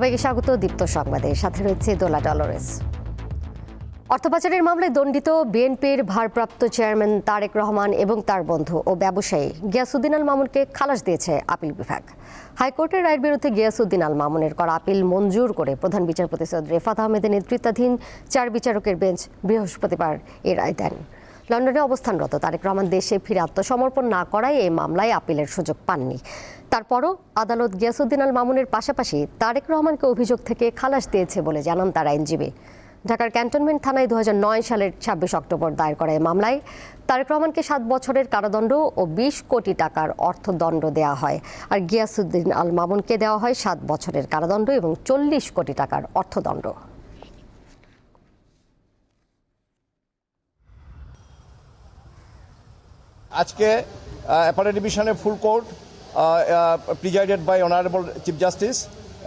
সবাইকে স্বাগত দীপ্ত সংবাদে। সাথে রয়েছে দোলা ডলরেস। অর্থপাচারের মামলায় দণ্ডিত বিএনপির ভারপ্রাপ্ত চেয়ারম্যান তারেক রহমান এবং তার বন্ধু ও ব্যবসায়ী গিয়াসুদ্দিন আল মামুনকে খালাস দিয়েছে আপিল বিভাগ। হাইকোর্টের রায়ের বিরুদ্ধে গিয়াসুদ্দিন আল মামুনের করা আপিল মঞ্জুর করে প্রধান বিচারপতি সৈয়দ রেফাত আহমেদের নেতৃত্বাধীন চার বিচারকের বেঞ্চ বৃহস্পতিবার এ রায় দেন। লন্ডনে অবস্থানরত তারেক রহমান দেশে ফিরে আত্মসমর্পণ না করায় এই মামলায় আপিলের সুযোগ পাননি। তারপরও আদালত গিয়াসুদ্দিন আল মামুনের পাশাপাশি তারেক রহমানকে অভিযোগ থেকে খালাস দিয়েছে বলে জানান তার আইনজীবী। ঢাকার ক্যান্টনমেন্ট থানায় দু হাজার নয় সালের ছাব্বিশ অক্টোবর দায়ের করা এই মামলায় তারেক রহমানকে সাত বছরের কারাদণ্ড ও বিশ কোটি টাকার অর্থদণ্ড দেওয়া হয়। আর গিয়াসুদ্দিন আল মামুনকে দেওয়া হয় সাত বছরের কারাদণ্ড এবং চল্লিশ কোটি টাকার অর্থদণ্ড। আজকে অ্যাপারেট ডিভিশনের full court presided by honourable chief justice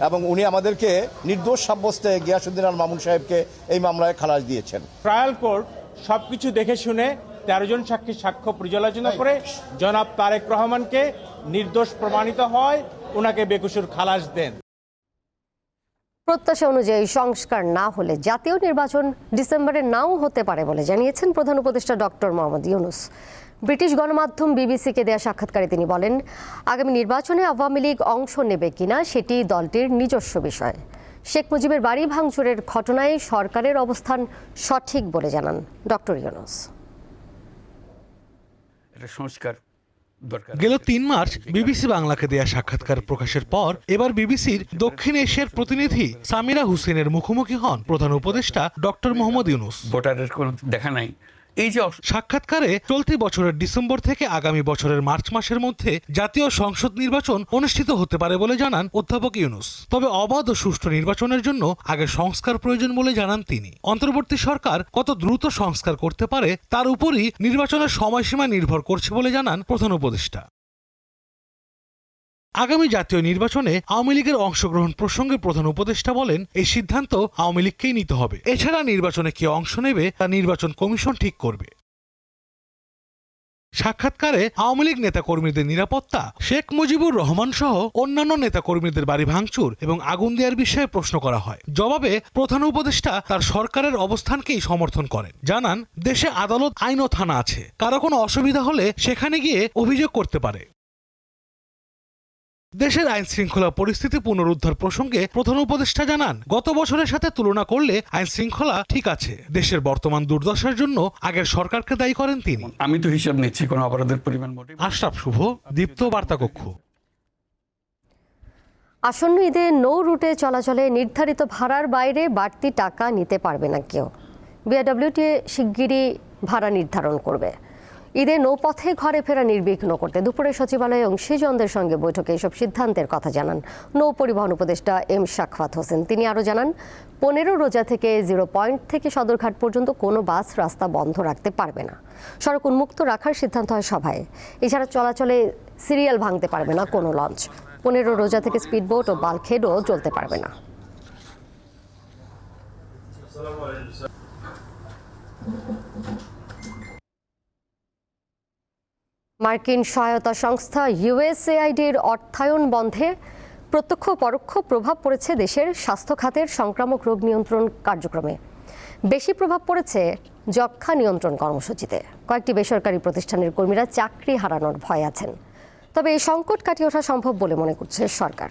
এবং উনি আমাদেরকে নির্দোষ সাব্যস্তে গিয়াসুদ্দিন আল মামুন সাহেবকে এই মামলায় খালাস দিয়েছেন। ট্রায়াল কোর্ট সবকিছু দেখে শুনে তেরো জন সাক্ষীর সাক্ষ্য পর্যালোচনা করে জনাব তারেক রহমানকে নির্দোষ প্রমাণিত হয় ওনাকে বেকসুর খালাস দেন। প্রত্যাশা অনুযায়ী সংস্কার না হলে জাতীয় নির্বাচন ডিসেম্বরে নাও হতে পারে বলে জানিয়েছেন প্রধান উপদেষ্টা ডক্টর মোহাম্মদ ইউনুস। ব্রিটিশ গণমাধ্যম বিবিসিকে দেয়া সাক্ষাৎকারে তিনি বলেন আগামী নির্বাচনে আওয়ামী লীগ অংশ নেবে কিনা সেটি দলটির নিজস্ব বিষয়। শেখ মুজিবের বাড়ি ভাঙচুরের ঘটনায় সরকারের অবস্থান সঠিক বলে জানান ডক্টর ইউনুস। এটা সংস্কার গেল তিন মার্চ বিবিসি বাংলাকে দেয়া সাক্ষাৎকার প্রকাশের পর এবার বিবিসির দক্ষিণ এশিয়ার প্রতিনিধি সামিরা হুসেনের মুখোমুখি হন প্রধান উপদেষ্টা ডক্টর মোহাম্মদ ইউনুস। ভোটারের কোনো দেখা নাই। এই যে সাক্ষাৎকারে চলতি বছরের ডিসেম্বর থেকে আগামী বছরের মার্চ মাসের মধ্যে জাতীয় সংসদ নির্বাচন অনুষ্ঠিত হতে পারে বলে জানান অধ্যাপক ইউনুস। তবে অবাধ ও সুষ্ঠু নির্বাচনের জন্য আগে সংস্কার প্রয়োজন বলে জানান তিনি। অন্তর্বর্তী সরকার কত দ্রুত সংস্কার করতে পারে তার উপরই নির্বাচনের সময়সীমা নির্ভর করছে বলে জানান প্রধান উপদেষ্টা। আগামী জাতীয় নির্বাচনে আওয়ামী লীগের অংশগ্রহণ প্রসঙ্গে প্রধান উপদেষ্টা বলেন, এই সিদ্ধান্ত আওয়ামী লীগকেই নিতে হবে। এছাড়া নির্বাচনে কে অংশ নেবে, তা নির্বাচন কমিশন ঠিক করবে। সাক্ষাৎকারে আওয়ামী লীগ নেতাকর্মীদের নিরাপত্তা, শেখ মুজিবুর রহমান সহ অন্যান্য নেতাকর্মীদের বাড়ি ভাঙচুর এবং আগুন দেওয়ার বিষয়ে প্রশ্ন করা হয়। জবাবে প্রধান উপদেষ্টা তার সরকারের অবস্থানকেই সমর্থন করেন। জানান, দেশে আদালত আইন ও থানা আছে। কারও কোনো অসুবিধা হলে সেখানে গিয়ে অভিযোগ করতে পারে। দেশের আইন শৃঙ্খলা পরিস্থিতি পুনরুদ্ধার প্রসঙ্গে প্রধান উপদেষ্টা জানান গত বছরের সাথে তুলনা করলে আইন শৃঙ্খলা ঠিক আছে। দেশের বর্তমান দুর্দশার জন্য আগের সরকারকে দায়ী করেন তিনি। আমি তো হিসাব নিচ্ছি কোনো অপরাধের পরিমাণ আশরাফ শুভ দীপ্ত বার্তা কক্ষ আসন্ন ঈদে নৌ রুটে চলাচলে নির্ধারিত ভাড়ার বাইরে বাড়তি টাকা নিতে পারবে না কেউ। বিআরডব্লিউটি শিগগিরই ভাড়া নির্ধারণ করবে। ঈদে নৌপথে ঘরে ফেরা নির্বিঘ্ন করতে দুপুরে সচিবালয়ে অংশীজনদের সঙ্গে বৈঠকে এসব সিদ্ধান্তের কথা জানান নৌ পরিবহন উপদেষ্টা এম শাকফাত হোসেন। তিনি আরও জানান, পনেরো রোজা থেকে জিরো পয়েন্ট থেকে সদরঘাট পর্যন্ত কোনো বাস রাস্তা বন্ধ রাখতে পারবে না। সড়ক উন্মুক্ত রাখার সিদ্ধান্ত হয় সভায়। এছাড়া চলাচলে সিরিয়াল ভাঙতে পারবে না কোনো লঞ্চ। পনেরো রোজা থেকে স্পিডবোট ও বালখেডও চলতে পারবে না। মার্কিন সহায়তা সংস্থা ইউএসএআইডির অর্থায়ন বন্ধে প্রত্যক্ষ পরোক্ষ প্রভাব পড়েছে দেশের স্বাস্থ্য খাতের সংক্রামক রোগ নিয়ন্ত্রণ কার্যক্রমে। বেশি প্রভাব পড়েছে যক্ষা নিয়ন্ত্রণ কর্মসূচিতে। কয়েকটি বেসরকারি প্রতিষ্ঠানের কর্মীরা চাকরি হারানোর ভয় আছেন। তবে এই সংকট কাটিয়ে ওঠা সম্ভব বলে মনে করছে সরকার।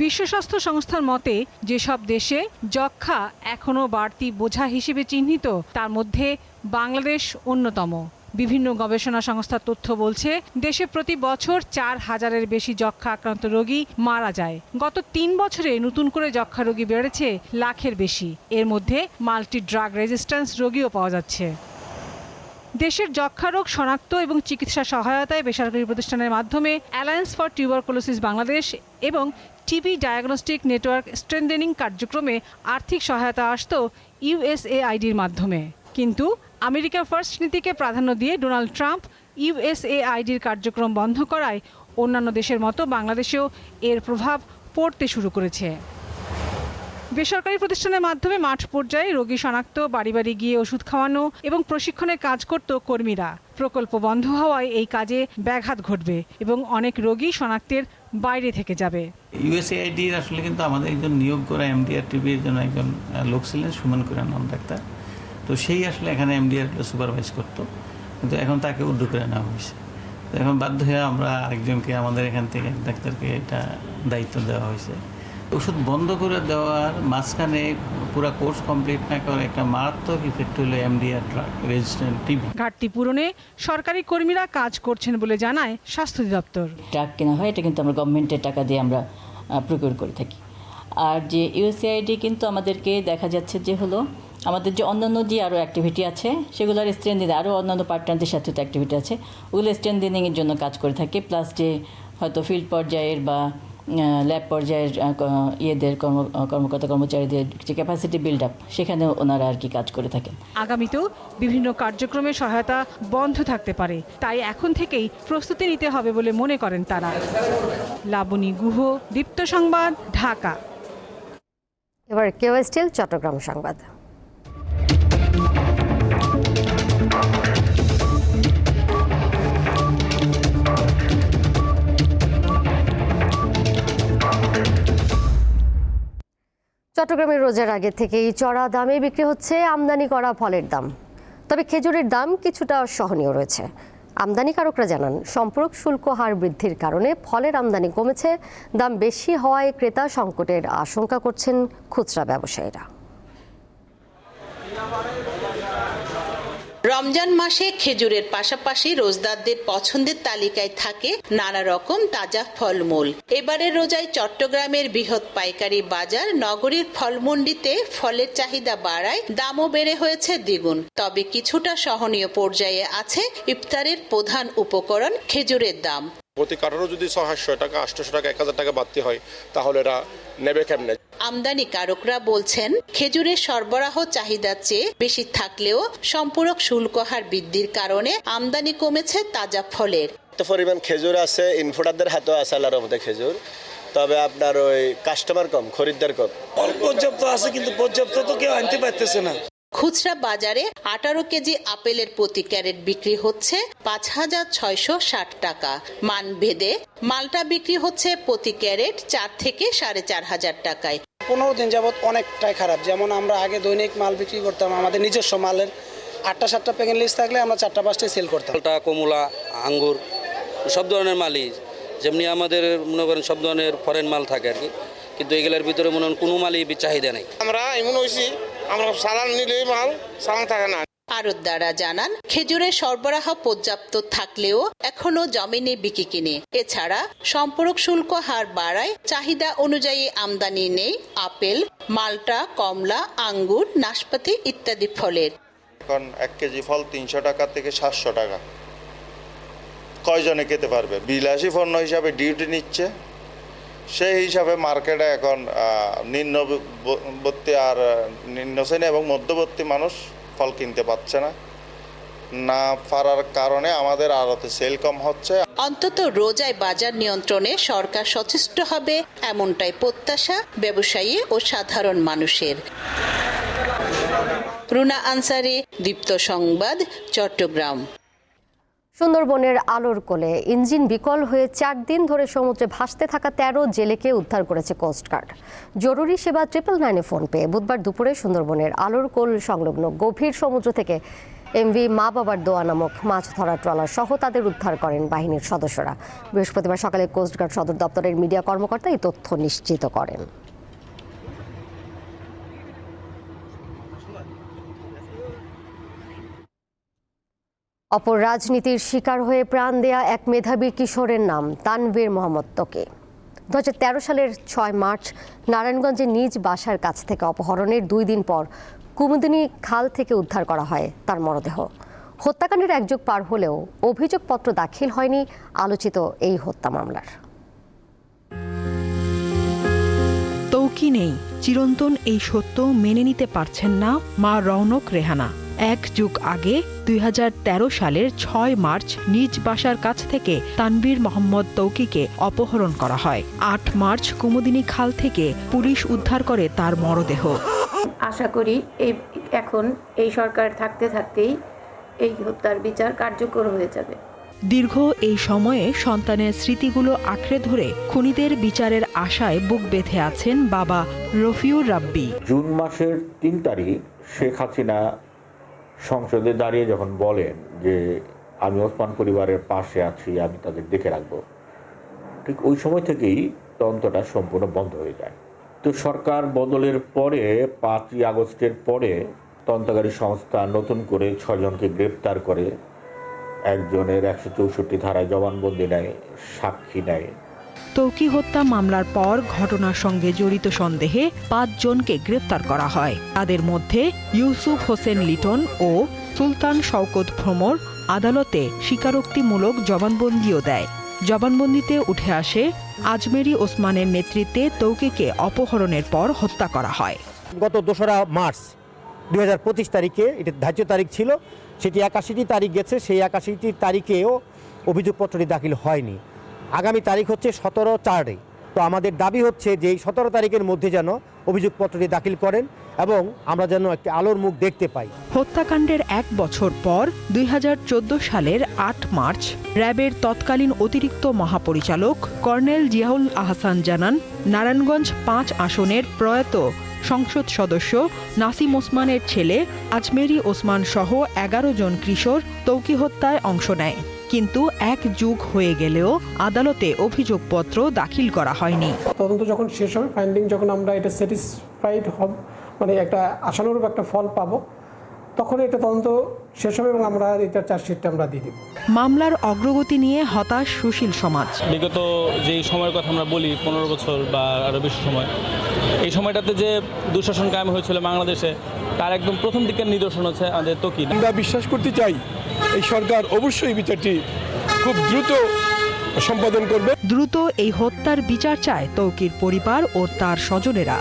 বিশ্ব স্বাস্থ্য সংস্থার মতে, যেসব দেশে যক্ষা এখনও বাড়তি বোঝা হিসেবে চিহ্নিত, তার মধ্যে বাংলাদেশ অন্যতম। বিভিন্ন গবেষণা সংস্থার তথ্য বলছে, দেশে প্রতি বছর চার হাজারের বেশি যক্ষ্মা আক্রান্ত রোগী মারা যায়। গত তিন বছরে নতুন করে যক্ষ্মা রোগী বেড়েছে লাখের বেশি। এর মধ্যে মাল্টি ড্রাগ রেজিস্ট্যান্স রোগীও পাওয়া যাচ্ছে। দেশের যক্ষ্মা রোগ শনাক্ত এবং চিকিৎসা সহায়তায় বেসরকারি প্রতিষ্ঠানের মাধ্যমে অ্যালায়েন্স ফর টিউবারকুলোসিস বাংলাদেশ এবং টিবি ডায়াগনস্টিক নেটওয়ার্ক স্ট্রেন্থেনিং কার্যক্রমে আর্থিক সহায়তা আসত ইউএসএআইডির মাধ্যমে। কিন্তু আমেরিকা ফার্স্ট নীতিকে প্রাধান্য দিয়ে ডোনাল্ড ট্রাম্প ইউএসএআইডির কার্যক্রম বন্ধ করায় অন্যান্য দেশের মতো বাংলাদেশেও এর প্রভাব পড়তে শুরু করেছে। বেসরকারি প্রতিষ্ঠানের মাধ্যমে মাঠ পর্যায়ে রোগী শনাক্ত বাড়ি বাড়ি গিয়ে ওষুধ খাওয়ানো এবং প্রশিক্ষণে কাজ করত কর্মীরা। প্রকল্প বন্ধ হওয়ায় এই কাজে ব্যাঘাত ঘটবে এবং অনেক রোগী শনাক্তের বাইরে থেকে যাবে। ইউএসএআইডির আসলে কিন্তু আমাদের একজন নিয়োগ করা এমডিআর টিভির জন্য একজন লোক ছিলেন, সুমন কুরান নাম ডাক্তার। তো সেই আসলে এখানে এমডিআর সুপারভাইজ করতো। কিন্তু এখন তাকে উদ্যোগ করে নেওয়া হয়েছে। তো এখন বাধ্য হয়ে আমরা আরেকজনকে আমাদের এখান থেকে ডাক্তারকে এটা দায়িত্ব দেওয়া হয়েছে। ওষুধ বন্ধ করে দেওয়ার মাঝখানে পুরো কোর্স কমপ্লিট না করে একটা মারাত্মক ইফেক্ট হলো এমডিআর ড্রাগ রেজিস্ট্যান্ট টিভি ঘাটতি পূরণে সরকারি কর্মীরা কাজ করছেন বলে জানায় স্বাস্থ্য দপ্তর ট্রাক কেনা হয় এটা কিন্তু আমরা গভর্নমেন্টের টাকা দিয়ে আমরা প্রকিউর করে থাকি। আর যে ইউএসএআইডি কিন্তু আমাদেরকে দেখা যাচ্ছে যে হলো আমাদের যে অন্যান্য যে আরও অ্যাক্টিভিটি আছে সেগুলো সেগুলোর স্ট্রেন্থিং আরও অন্যান্য পার্টনারদের সাথে তো অ্যাক্টিভিটি আছে। ওগুলো স্ট্রেন্থিংয়ের জন্য কাজ করে থাকে। প্লাস যে হয়তো ফিল্ড পর্যায়ের বা ল্যাব পর্যায়ের ইয়েদের কর্ম কর্মকর্তা কর্মচারীদের যে ক্যাপাসিটি বিল্ড আপ সেখানেও ওনারা আর কি কাজ করে থাকেন। আগামীতেও বিভিন্ন কার্যক্রমে সহায়তা বন্ধ থাকতে পারে। তাই এখন থেকেই প্রস্তুতি নিতে হবে বলে মনে করেন তারা। লাবণী গুহ দীপ্ত সংবাদ ঢাকা। এবার কেউ স্টিল চট্টগ্রাম সংবাদ। চট্টগ্রামের রোজার আগে থেকেই চড়া দামে বিক্রি হচ্ছে আমদানি করা ফলের দাম। তবে খেজুরের দাম কিছুটা সহনীয় রয়েছে। আমদানিকারকরা জানান, সম্পর্ক শুল্ক হার বৃদ্ধির কারণে ফলের আমদানি কমেছে, দাম বেশি হওয়ায় ক্রেতা সংকটের আশঙ্কা করছেন খুচরা ব্যবসায়ীরা। রমজান মাসে খেজুরের পাশাপাশি রোজদারদের পছন্দের তালিকায় থাকে নানা রকম তাজা ফলমূল। এবারের রোজায় চট্টগ্রামের বৃহৎ পাইকারি বাজার নগরীর ফলমন্ডিতে ফলের চাহিদা বাড়ায়, দামও বেড়ে হয়েছে দ্বিগুণ। তবে কিছুটা সহনীয় পর্যায়ে আছে ইফতারের প্রধান উপকরণ খেজুরের দাম। প্রতি কারোরও যদি ছয়শো টাকা, আটশোশো টাকা, এক হাজার টাকা বাড়তি হয়, তাহলে এরা নেবে কেমনে? আমদানিকারকরা বলছেন খেজুরের সরবরাহ চাহিদার চেয়ে বেশি থাকলেও সম্পূরক শুল্ক হার বৃদ্ধির কারণে আমদানি কমেছে তাজা ফলের। এত পরিমাণ খেজুর আছে ইনফোটারদের হাতে আছে আল্লাহর মধ্যে খেজুর। তবে আপনার ওই কাস্টমার কম খরিদ্দার কম। পর্যাপ্ত আছে কিন্তু পর্যাপ্ত তো কেউ আনতে পারতেছে না। খুচরা বাজারে আঠারো কেজি আপেলের প্রতি ক্যারেট বিক্রি হচ্ছে পাঁচ হাজার ছয়শো ষাট টাকা। মান ভেদে মালটা বিক্রি হচ্ছে প্রতি ক্যারেট চার থেকে সাড়ে চার হাজার টাকায়। পনেরো দিন যাবত অনেকটাই খারাপ। যেমন আমরা আগে দৈনিক মাল বিক্রি করতাম আমাদের নিজস্ব মালের আটটা সাতটা প্যাকেট লিস্ট থাকলে আমরা চারটা পাঁচটাই সেল করতাম। ফলটা কমলা আঙ্গুর সব ধরনের মালই। যেমনি আমাদের মনে করেন সব ধরনের ফরেন মাল থাকে আর কি। কিন্তু এগুলোর ভিতরে মনে হয় কোনো মালই চাহিদা নেই। আমরা এমন হয়েছি আমরা সালান নিলেই মাল সালান থাকে না। আড়তদাররা জানান খেজুরের সরবরাহ পর্যাপ্ত থাকলেও এখনও জমিনে বিকি কিনে। এছাড়া সম্পর্ক শুল্ক হার বাড়ায় চাহিদা অনুযায়ী আমদানি নেই আপেল মাল্টা কমলা আঙ্গুর নাশপাতি ইত্যাদি ফলের। এখন এক কেজি ফল তিনশো টাকা থেকে সাতশো টাকা। কয়জনে খেতে পারবে? বিলাসী পণ্য হিসাবে ডিউটি নিচ্ছে। সেই হিসাবে মার্কেটে এখন নিম্নবর্তী আর, নিম্ন শ্রেণি এবং মধ্যবর্তী মানুষ ফল কিনতে পারছে না। না পারার কারণে আমাদের আড়তে সেল কম হচ্ছে। অন্তত রোজায় বাজার নিয়ন্ত্রণে সরকার সচেষ্ট হবে এমনটাই প্রত্যাশা ব্যবসায়ী ও সাধারণ মানুষের। রুনা আনসারি, দীপ্ত সংবাদ, চট্টগ্রাম। সুন্দরবনের আলোর কোলে ইঞ্জিন বিকল হয়ে চার দিন ধরে সমুদ্রে ভাসতে থাকা তেরো জেলেকে উদ্ধার করেছে কোস্টগার্ড জরুরি সেবা ট্রিপল নাইনে ফোন পেয়ে বুধবার দুপুরে সুন্দরবনের আলোর কোল সংলগ্ন গভীর সমুদ্র থেকে এমভি মা বাবার দোয়া নামক মাছ ধরা ট্রলার সহ তাদের উদ্ধার করেন বাহিনীর সদস্যরা। বৃহস্পতিবার সকালে কোস্টগার্ড সদর দপ্তরের মিডিয়া কর্মকর্তা এই তথ্য নিশ্চিত করেন। অপর রাজনীতির শিকার হয়ে প্রাণ দেয়া এক মেধাবী কিশোরের নাম তানভীর মোহাম্মদ তোকে দু হাজার তেরো সালের ছয় মার্চ নারায়ণগঞ্জে নিজ বাসার কাছ থেকে অপহরণের দুই দিন পর কুমুদিনী খাল থেকে উদ্ধার করা হয় তার মরদেহ। হত্যাকাণ্ডের একযোগ পার হলেও অভিযোগপত্র দাখিল হয়নি আলোচিত এই হত্যা মামলার। তৌকি নেই, চিরন্তন এই সত্য মেনে নিতে পারছেন না মা রৌনক রেহানা। এক যুগ আগে দুই হাজার তেরো সালের ছয় মার্চ নিজ বাসার কাছ থেকে তানবীর মোহাম্মদ তৌকিকে অপহরণ করা হয়। আট মার্চ কুমুদিনী খাল থেকে পুলিশ উদ্ধার করে তার মরদেহ। আশা করি এই এখন এই সরকার থাকতে থাকতেই এই হত্যার বিচার কার্যকর হয়ে যাবে। দীর্ঘ এই সময়ে সন্তানের স্মৃতিগুলো আঁকড়ে ধরে খুনিদের বিচারের আশায় বুক বেঁধে আছেন বাবা রফিউর রাব্বি। জুন মাসের তিন তারিখ শেখ হাসিনা সংসদে দাঁড়িয়ে যখন বলেন যে আমি ওসমান পরিবারের পাশে আছি, আমি তাদের দেখে রাখব, ঠিক ওই সময় থেকেই তদন্তটা সম্পূর্ণ বন্ধ হয়ে যায়। তো সরকার বদলের পরে, পাঁচই আগস্টের পরে তদন্তকারী সংস্থা নতুন করে ছজনকে গ্রেপ্তার করে, একজনের একশো চৌষট্টি ধারায় জবানবন্দি নেয়, সাক্ষী নেয়। তৌকি হত্যা মামলার পর ঘটনার সঙ্গে জড়িত সন্দেহে পাঁচজনকে গ্রেপ্তার করা হয়। তাদের মধ্যে ইউসুফ হোসেন লিটন ও সুলতান শওকত ভ্রমর আদালতে স্বীকারোক্তিমূলক জবানবন্দিও দেয়। জবানবন্দিতে উঠে আসে আজমেরি ওসমানের নেতৃত্বে তৌকিকে অপহরণের পর হত্যা করা হয়। গত দোসরা মার্চ দুই হাজার পঁচিশ তারিখে, এটা ধার্য তারিখ ছিল, সেটি একাশিটি তারিখ গেছে, সেই একাশিটি তারিখেও অভিযোগপত্রটি দাখিল হয়নি। আগামী তারিখ হচ্ছে সতেরো চারে তো আমাদের দাবি হচ্ছে যে এই সতেরো তারিখের মধ্যে যেন অভিযোগপত্রটি দাখিল করেন এবং আমরা যেন একটি আলোর মুখ দেখতে পাই। হত্যাকাণ্ডের এক বছর পর দুই হাজার চোদ্দ সালের আট মার্চ র্যাবের তৎকালীন অতিরিক্ত মহাপরিচালক কর্নেল জিয়াউল আহসান জানান, নারায়ণগঞ্জ পাঁচ আসনের প্রয়াত সংসদ সদস্য নাসিম ওসমানের ছেলে আজমেরি ওসমান সহ এগারো জন কিশোর তৌকি হত্যায় অংশ নেয়। কিন্তু এক যুগ হয়ে গেলেও আদালতে অভিযোগপত্র দাখিল করা হয়নি। তদন্ত যখন শেষ হবে ফাইন্ডিং যখন আমরা এটা স্যাটিসফাইড হব মানে একটা আশানুরূপ একটা ফল পাবো তখন এটা তদন্ত শেষ হবে এবং আমরা এটার চার্জশিটটা আমরা দিয়ে দিব। মামলার অগ্রগতি নিয়ে হতাশ সুশীল সমাজ। বিগত যেই সময়ের কথা আমরা বলি পনেরো বছর বা আরও বেশি সময় এই সময়টাতে যে দুঃশাসন কায়েম হয়েছিল বাংলাদেশে তার একদম প্রথম দিকের নিদর্শন হচ্ছে আমাদের তকি আমরা বিশ্বাস করতে চাই এই সরকার অবশ্যই বিচারটি খুব দ্রুত সম্পাদন করবে। দ্রুত এই হত্যার বিচার চায় তৌকির পরিবার ও তার স্বজনেরা।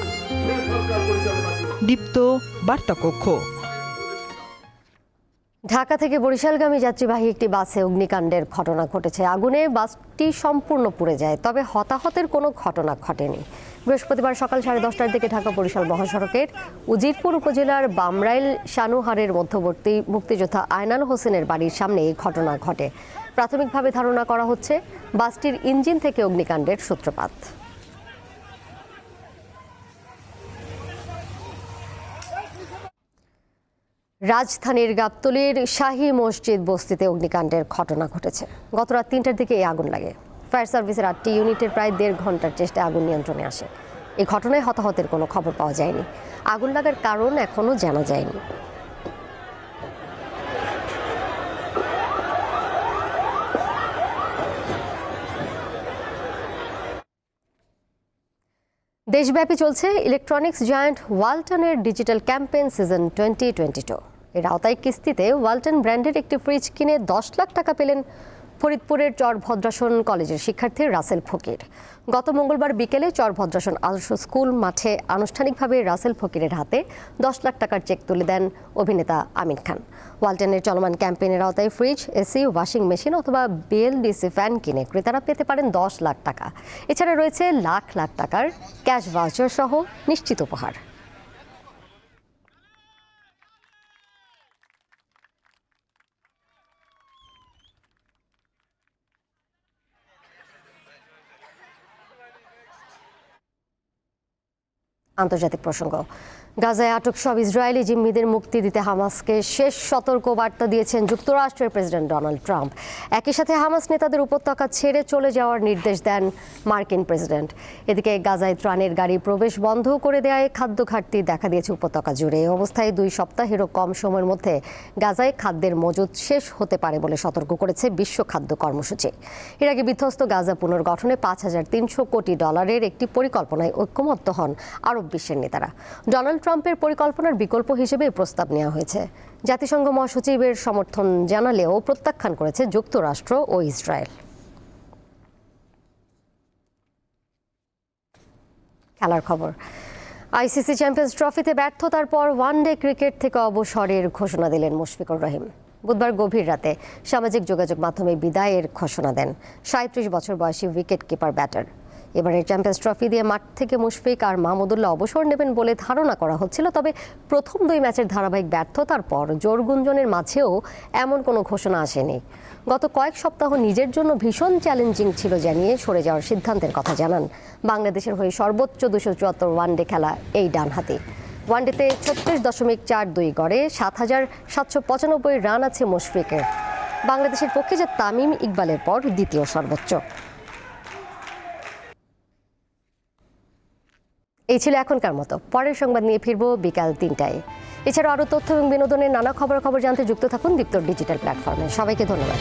দীপ্ত বার্তাকক্ষ। ঢাকা থেকে বরিশালগামী যাত্রীবাহী একটি বাসে অগ্নিকাণ্ডের ঘটনা ঘটেছে। আগুনে বাসটি সম্পূর্ণ পুড়ে যায়, তবে হতাহতের কোনো ঘটনা ঘটেনি। বৃহস্পতিবার সকাল সাড়ে দশটার দিকে ঢাকা বরিশাল মহাসড়কের উজিরপুর উপজেলার বামরাইল শানুহারের মধ্যবর্তী মুক্তিযোদ্ধা আয়নাল হোসেনের বাড়ির সামনে এই ঘটনা ঘটে। প্রাথমিকভাবে ধারণা করা হচ্ছে, বাসটির ইঞ্জিন থেকে অগ্নিকাণ্ডের সূত্রপাত। রাজধানীর গাবতলির শাহী মসজিদ বস্তিতে অগ্নিকাণ্ডের ঘটনা ঘটেছে। গত রাত তিনটার দিকে এই আগুন লাগে। ফায়ার সার্ভিসের আটটি ইউনিটের প্রায় দেড় ঘণ্টার চেষ্টায় আগুন নিয়ন্ত্রণে আসে। এই ঘটনায় হতাহতের কোনো খবর পাওয়া যায়নি। আগুন লাগার কারণ এখনও জানা যায়নি। দেশব্যাপী চলছে electronics giant ওয়ালটনের digital campaign season twenty twenty two. এর আওতায় কিস্তিতে ওয়ালটন ব্র্যান্ডের একটি ফ্রিজ কিনে দশ লাখ টাকা পেলেন ফরিদপুরের চরভদ্রাসন কলেজের শিক্ষার্থী রাসেল ফকির। গত মঙ্গলবার বিকেলে চরভদ্রাসন আদর্শ স্কুল মাঠে আনুষ্ঠানিকভাবে রাসেল ফকিরের হাতে দশ লাখ টাকার চেক তুলে দেন অভিনেতা আমিন খান। ওয়ালটনের চলমান ক্যাম্পেইনের আওতায় ফ্রিজ, এসি, ওয়াশিং মেশিন অথবা বিএলডিসি ফ্যান কিনে ক্রেতারা পেতে পারেন দশ লাখ টাকা। এছাড়া রয়েছে লাখ লাখ টাকার ক্যাশ ভাউচার সহ নিশ্চিত উপহার। আন্তর্জাতিক প্রসঙ্গ। গাজায় আটক সব ইসরায়েলি জিম্মিদের মুক্তি দিতে হামাসকে শেষ সতর্ক বার্তা দিয়েছেন যুক্তরাষ্ট্রের প্রেসিডেন্ট ডোনাল্ড ট্রাম্প। একই সাথে হামাস নেতাদের উপত্যকা ছেড়ে চলে যাওয়ার নির্দেশ দেন মার্কিন প্রেসিডেন্ট। এদিকে গাজায় ত্রাণের গাড়ি প্রবেশ বন্ধ করে দেওয়ায় খাদ্য ঘাটতি দেখা দিয়েছে উপত্যকা জুড়ে। এই অবস্থায় দুই সপ্তাহেরও কম সময়ের মধ্যে গাজায় খাদ্যের মজুদ শেষ হতে পারে বলে সতর্ক করেছে বিশ্ব খাদ্য কর্মসূচি। এর আগে বিধ্বস্ত গাজা পুনর্গঠনে পাঁচ হাজার তিনশো কোটি ডলারের একটি পরিকল্পনায় ঐক্যমত্য হন আরব বিশ্বের নেতারা। ডোনাল্ড ট্রাম্পের পরিকল্পনার বিকল্প হিসেবে প্রস্তাব নেওয়া হয়েছে। জাতিসংঘ মহাসচিবের সমর্থন জানালেও প্রত্যাখ্যান করেছে যুক্তরাষ্ট্র ও ইসরায়েল। খেলার খবর। আইসিসি চ্যাম্পিয়ন্স ট্রফিতে ব্যর্থতার পর ওয়ানডে ক্রিকেট থেকে অবসরের ঘোষণা দিলেন মুশফিকুর রহিম। বুধবার গভীর রাতে সামাজিক যোগাযোগ মাধ্যমে বিদায়ের ঘোষণা দেন সাঁত্রিশ বছর বয়সী উইকেট কিপার ব্যাটার। এবারের চ্যাম্পিয়ন্স ট্রফি দিয়ে মাঠ থেকে মুশফিক আর মাহমুদুল্লাহ অবসর নেবেন বলে ধারণা করা হচ্ছিল, তবে প্রথম দুই ম্যাচের ধারাবাহিক ব্যর্থতার পর জোর গুঞ্জনের মাঝেও এমন কোনো ঘোষণা আসেনি। গত কয়েক সপ্তাহ নিজের জন্য ভীষণ চ্যালেঞ্জিং ছিল জানিয়ে সরে যাওয়ার সিদ্ধান্তের কথা জানান বাংলাদেশের হয়ে সর্বোচ্চ দুশো চুয়াত্তর ওয়ানডে খেলা এই ডানহাতি। ওয়ানডেতে ছত্রিশ দশমিক চার দুই গড়ে সাত হাজার সাতশো পঁচানব্বই রান আছে মুশফিকের। বাংলাদেশের পক্ষে যে তামিম ইকবালের পর দ্বিতীয় সর্বোচ্চ। এই ছিল এখনকার মতো। পরের সংবাদ নিয়ে ফিরবো বিকাল তিনটায়। এছাড়া আরও তথ্য এবং বিনোদনের নানা খবর খবর জানতে যুক্ত থাকুন দীপ্ত ডিজিটাল প্ল্যাটফর্মে। সবাইকে ধন্যবাদ।